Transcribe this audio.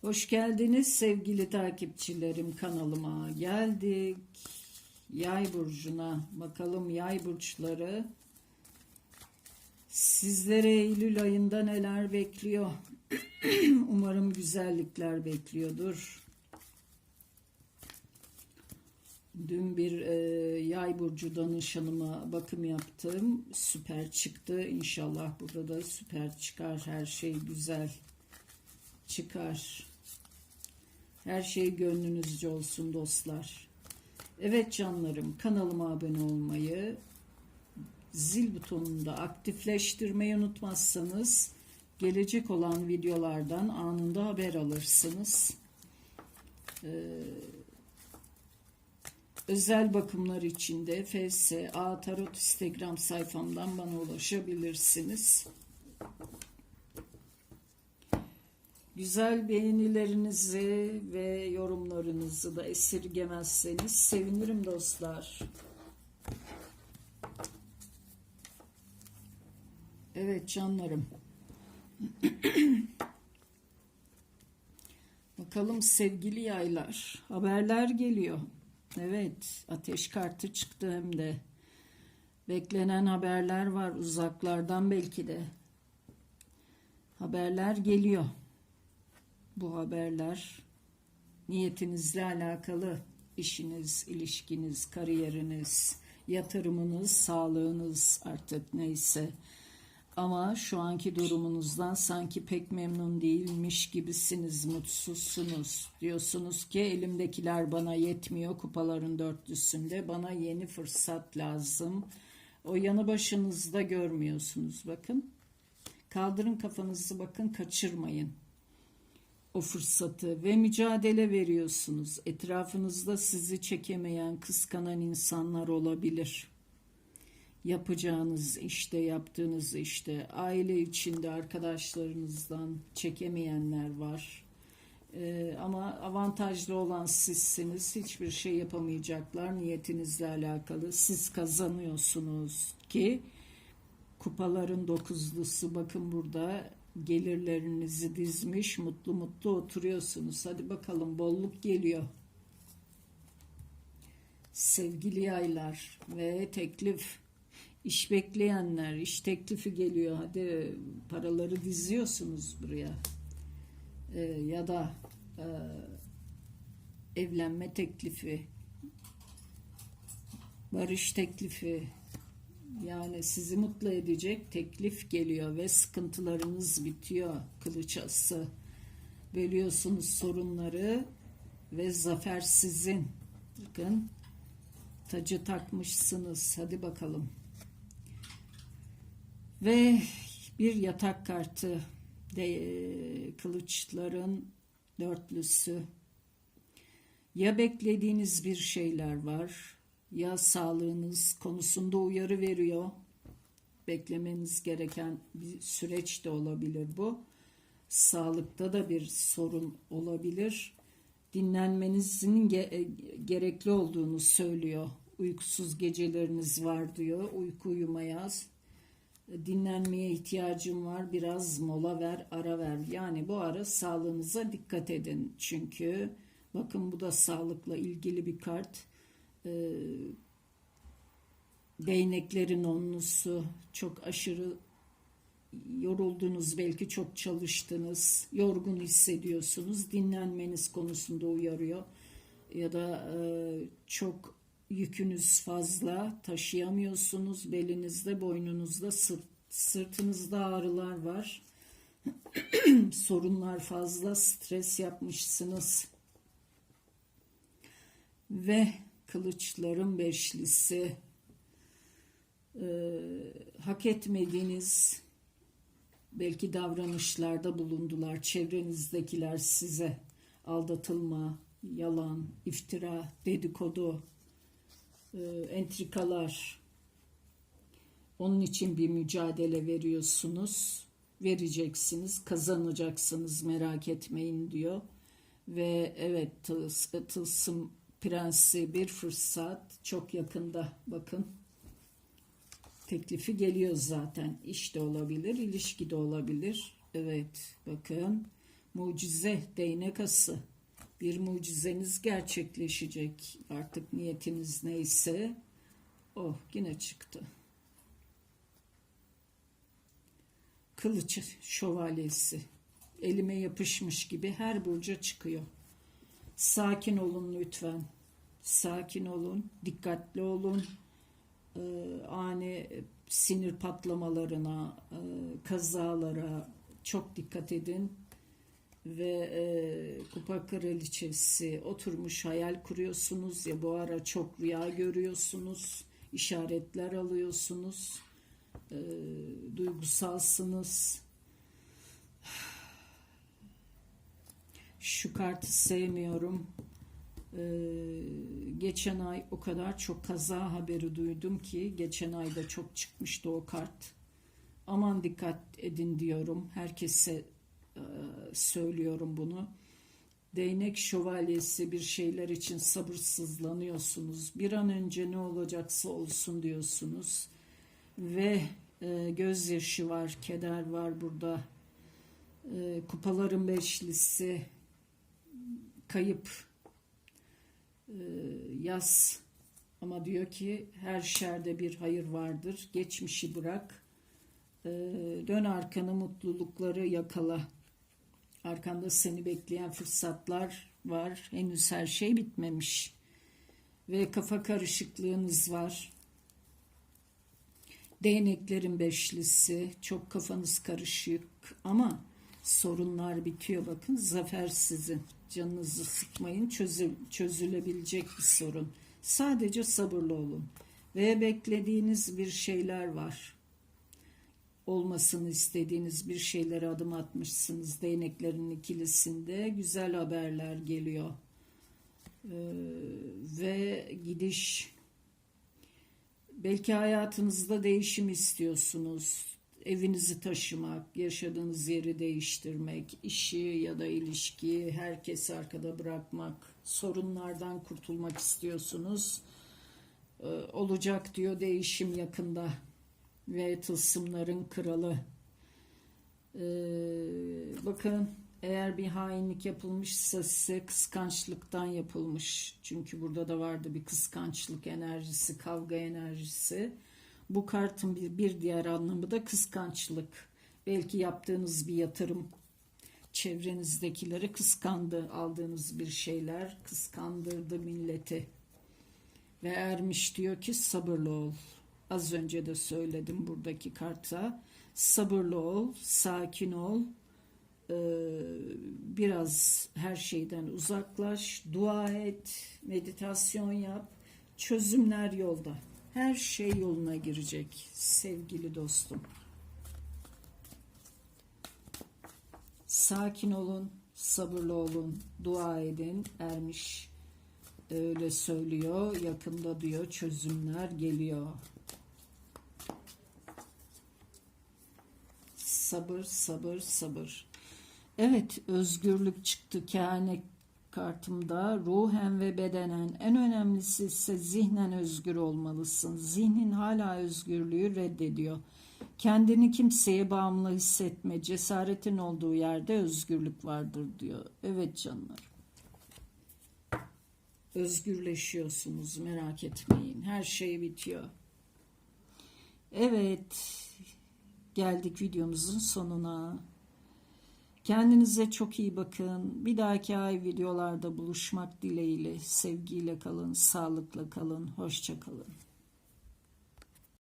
Hoş geldiniz sevgili takipçilerim kanalıma. Geldik yay burcuna. Bakalım yay burçları sizlere Eylül ayında neler bekliyor? Umarım güzellikler bekliyordur. Dün bir e, yay burcu danışanıma bakım yaptım. Süper çıktı. İnşallah burada da süper çıkar. Her şey güzel çıkar. Her şey gönlünüzce olsun dostlar. Evet canlarım kanalıma abone olmayı, zil butonunu da aktifleştirmeyi unutmazsanız gelecek olan videolardan anında haber alırsınız. Ee, özel bakımlar için de FSA Tarot Instagram sayfamdan bana ulaşabilirsiniz. Güzel beğenilerinizi ve yorumlarınızı da esirgemezseniz sevinirim dostlar. Evet canlarım. Bakalım sevgili yaylar. Haberler geliyor. Evet ateş kartı çıktı hem de. Beklenen haberler var uzaklardan belki de. Haberler geliyor bu haberler niyetinizle alakalı işiniz, ilişkiniz, kariyeriniz, yatırımınız, sağlığınız artık neyse. Ama şu anki durumunuzdan sanki pek memnun değilmiş gibisiniz, mutsuzsunuz. Diyorsunuz ki elimdekiler bana yetmiyor kupaların dörtlüsünde. Bana yeni fırsat lazım. O yanı başınızda görmüyorsunuz bakın. Kaldırın kafanızı bakın kaçırmayın o fırsatı ve mücadele veriyorsunuz. Etrafınızda sizi çekemeyen, kıskanan insanlar olabilir. Yapacağınız işte, yaptığınız işte, aile içinde arkadaşlarınızdan çekemeyenler var. Ee, ama avantajlı olan sizsiniz. Hiçbir şey yapamayacaklar niyetinizle alakalı. Siz kazanıyorsunuz ki kupaların dokuzlusu bakın burada gelirlerinizi dizmiş mutlu mutlu oturuyorsunuz. Hadi bakalım bolluk geliyor. Sevgili yaylar ve teklif iş bekleyenler iş teklifi geliyor. Hadi paraları diziyorsunuz buraya. Ee, ya da e, evlenme teklifi barış teklifi yani sizi mutlu edecek teklif geliyor ve sıkıntılarınız bitiyor. Kılıç ası. Bölüyorsunuz sorunları ve zafer sizin. Bakın tacı takmışsınız. Hadi bakalım. Ve bir yatak kartı de kılıçların dörtlüsü. Ya beklediğiniz bir şeyler var ya sağlığınız konusunda uyarı veriyor. Beklemeniz gereken bir süreç de olabilir bu. Sağlıkta da bir sorun olabilir. Dinlenmenizin ge- gerekli olduğunu söylüyor. Uykusuz geceleriniz var diyor. Uyku uyumayaz. Dinlenmeye ihtiyacım var. Biraz mola ver, ara ver. Yani bu ara sağlığınıza dikkat edin. Çünkü bakın bu da sağlıkla ilgili bir kart e, değneklerin onlusu çok aşırı yoruldunuz belki çok çalıştınız yorgun hissediyorsunuz dinlenmeniz konusunda uyarıyor. Ya da e, çok yükünüz fazla taşıyamıyorsunuz belinizde boynunuzda sırt, sırtınızda ağrılar var. Sorunlar fazla stres yapmışsınız. Ve kılıçların beşlisi. E, hak etmediğiniz belki davranışlarda bulundular. Çevrenizdekiler size aldatılma yalan iftira dedikodu e, entrikalar. Onun için bir mücadele veriyorsunuz. Vereceksiniz kazanacaksınız merak etmeyin diyor. Ve evet tılsım Prensi bir fırsat çok yakında bakın. Teklifi geliyor zaten. İş de olabilir, ilişki de olabilir. Evet bakın Mucize değnek ası. Bir mucizeniz gerçekleşecek. Artık niyetiniz neyse. Oh yine çıktı. Kılıç şövalyesi. Elime yapışmış gibi her burca çıkıyor. Sakin olun lütfen. Sakin olun, dikkatli olun. Ee, ani sinir patlamalarına, e, kazalara çok dikkat edin. Ve e, kupa kraliçesi oturmuş hayal kuruyorsunuz ya bu ara çok rüya görüyorsunuz, işaretler alıyorsunuz, e, duygusalsınız. Şu kartı sevmiyorum. Ee, geçen ay o kadar çok kaza haberi duydum ki geçen ayda çok çıkmıştı o kart. Aman dikkat edin diyorum. Herkese e, söylüyorum bunu. Değnek şövalyesi bir şeyler için sabırsızlanıyorsunuz. Bir an önce ne olacaksa olsun diyorsunuz. Ve e, gözyaşı var, keder var burada. E, kupaların beşlisi, kayıp e, yaz ama diyor ki her şerde bir hayır vardır. Geçmişi bırak. E, dön arkanı mutlulukları yakala. Arkanda seni bekleyen fırsatlar var. Henüz her şey bitmemiş. Ve kafa karışıklığınız var. Değneklerin beşlisi. Çok kafanız karışık ama sorunlar bitiyor. Bakın zafer sizin. Canınızı sıkmayın. Çözül, çözülebilecek bir sorun. Sadece sabırlı olun. Ve beklediğiniz bir şeyler var. Olmasını istediğiniz bir şeylere adım atmışsınız. Değneklerin ikilisinde güzel haberler geliyor. Ee, ve gidiş belki hayatınızda değişim istiyorsunuz evinizi taşımak, yaşadığınız yeri değiştirmek, işi ya da ilişkiyi herkesi arkada bırakmak, sorunlardan kurtulmak istiyorsunuz. Ee, olacak diyor değişim yakında ve tılsımların kralı. Ee, bakın eğer bir hainlik yapılmışsa size kıskançlıktan yapılmış. Çünkü burada da vardı bir kıskançlık enerjisi, kavga enerjisi. Bu kartın bir, diğer anlamı da kıskançlık. Belki yaptığınız bir yatırım çevrenizdekileri kıskandı. Aldığınız bir şeyler kıskandırdı milleti. Ve Ermiş diyor ki sabırlı ol. Az önce de söyledim buradaki karta. Sabırlı ol, sakin ol. Biraz her şeyden uzaklaş, dua et, meditasyon yap. Çözümler yolda. Her şey yoluna girecek sevgili dostum. Sakin olun, sabırlı olun, dua edin. Ermiş öyle söylüyor. Yakında diyor çözümler geliyor. Sabır, sabır, sabır. Evet, özgürlük çıktı kehanet kartımda ruhen ve bedenen en önemlisi ise zihnen özgür olmalısın. Zihnin hala özgürlüğü reddediyor. Kendini kimseye bağımlı hissetme. Cesaretin olduğu yerde özgürlük vardır diyor. Evet canlar. Özgürleşiyorsunuz merak etmeyin. Her şey bitiyor. Evet. Geldik videomuzun sonuna. Kendinize çok iyi bakın. Bir dahaki ay videolarda buluşmak dileğiyle. Sevgiyle kalın, sağlıkla kalın, hoşça kalın.